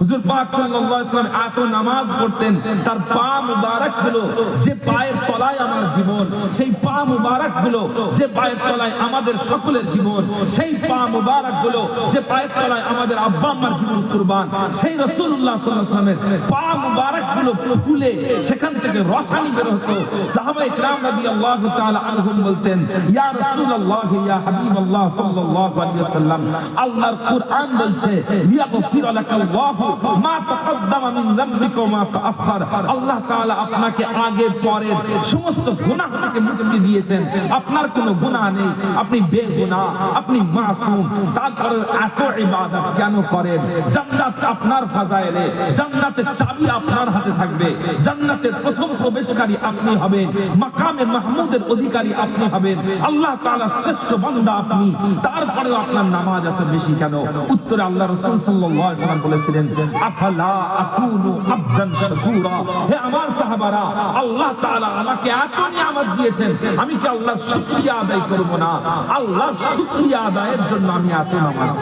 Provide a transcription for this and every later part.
হুজুর পাক সাল্লাল্লাহু আলাইহি ওয়াসাল্লাম এত নামাজ পড়তেন, তার পা মুবারক হলো, যে পায়ের তলায় জীবন, সেই পা মুবারকগুলো যে পায়ের তলায় আমাদের সকলের জীবন, সেই পা মুবারকগুলো যে পায়ের তলায় আমাদের আব্বা আম্মার জীবন কুরবান, সেই রসুল্লাহ সাল্লামের পা মুবারকগুলো ফুলে সেখান থেকে রসানি বের হতো। সাহাবা ইকরাম নবী আল্লাহ তাআলা আনহুম বলতেন, ইয়া রাসূলুল্লাহ, ইয়া হাবিবুল্লাহ সাল্লাল্লাহু আলাইহি ওয়াসাল্লাম, আল্লাহর কুরআন বলছে ইয়া গফির ইয়াগফিরু লাকাল্লাহু মা তাকাদ্দামা মিন যামবিকা ওয়া মা তাআখার আল্লাহ তাআলা আপনাকে আগে পরে সমস্ত গুনাহ থেকে মুক্তি দিয়েছেন। আপনার কোনো গুনাহ নেই। আপনি বেগুনাহ, আপনি মাসুম। তারপরে এত ইবাদত কেন করেন? জান্নাত আপনার ফাজাইলে, জান্নাতের চাবি আপনার হাতে থাকবে। জান্নাতের প্রথম প্রবেশকারী আপনি হবেন। মাকামে মাহমুদের অধিকারী আপনি হবেন। আল্লাহ তাআলা শ্রেষ্ঠ বান্দা আপনি। তারপরেও আপনার নামাজ এত বেশি কেন? উত্তরে আল্লাহ রাসূল সাল্লাল্লাহু আলাইহি ওয়াসাল্লাম বলেছিলেন, আফালা আকুনু আবদান শাকুরা? হে আমার সাহাবারা, আল্লাহ তাআলা আমাকে এত নিয়ামত দিয়েছেন, আমি কি আল্লাহর শুকরিয়া আদায় করব না? আল্লাহর শুকরিয়া আদায়ের জন্য আমি এত নামাজ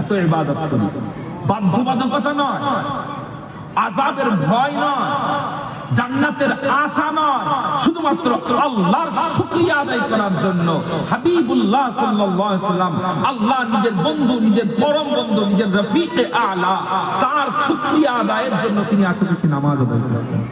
এত ইবাদত করি। বাধ্যবাধকতা নয়, আযাবের ভয় নয়, জান্নাতের আশা নয়, শুধুমাত্র আল্লাহর শুকরিয়া আদায় করার জন্য। হাবিবুল্লাহ সাল্লাল্লাহু আলাইহি সাল্লাম আল্লাহ নিজের বন্ধু, নিজের পরম বন্ধু, নিজের রফিকে আলা, তার শুকরিয়া আদায়ের জন্য তিনি এত বেশি নামাজ আদায় করেছেন।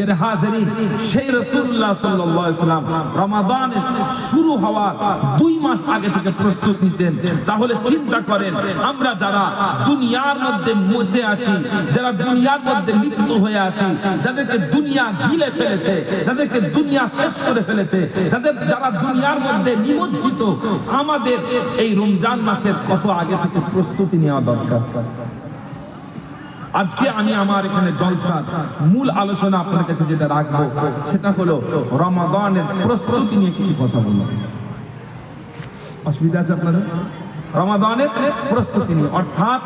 এর হাজিরিন সেই রাসূলুল্লাহ সাল্লাল্লাহু সাল্লাম রমাদানের শুরু হওয়ার দুই মাস আগে থেকে প্রস্তুত নিতেন। তাহলে চিন্তা করেন, আমরা যারা দুনিয়ার মধ্যে মধ্যে আছি, যারা দুনিয়ার মধ্যে লিপ্ত হয়ে আছি, যাদেরকে দুনিয়া গিলে ফেলেছে, যাদেরকে দুনিয়া শেষ করে ফেলেছে, যাদের যারা দুনিয়ার মধ্যে নিমজ্জিত, আমাদের এই রমজান মাসের কত আগে থেকে প্রস্তুতি নেওয়া দরকার? আজকে আমি আমার এখানে জলসার মূল আলোচনা আপনার কাছে যেটা রাখব, সেটা হলো রমাদানের প্রস্তুতি নিয়ে কিছু কথা বলব। অসুবিধা আছে আপনাদের? রমাদানের প্রস্তুতি নিয়ে, অর্থাৎ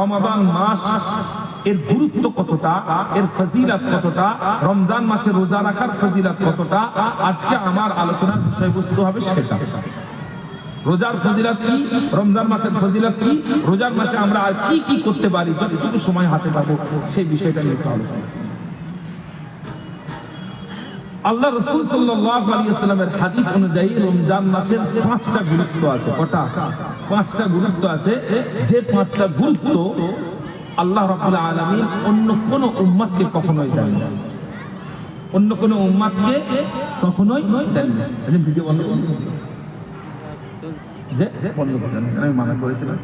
রমাদান মাস এর গুরুত্ব কতটা, এর ফজিলত কতটা, রমজান মাসে রোজা রাখার ফজিলত কতটা, আজকে আমার আলোচনার বিষয়বস্তু হবে সেটা। রোজার ফজিলত কি? রমজান মাসের ফজিলত কি? রোজার মাসে আমরা আর কি কি করতে পারি? যতটুকু সময় হাতে পাবো, সেই বিষয়টা নিয়ে আলোচনা আল্লাহ রসুল ওয়াসাল্লামের হাদিস অনুযায়ী রমজান মাসের পাঁচটা গুরুত্ব আছে। কটা? পাঁচটা গুরুত্ব আছে। যে পাঁচটা গুরুত্ব আল্লাহ রাব্বুল আলামিন অন্য কোন উম্মাদকে কখনোই দেন না। অন্য কোন উম্মতকে কখনোই দেন না। ভিডিও বন্ধ যে বন্ধ করেন আমি মানা করেছিলাম।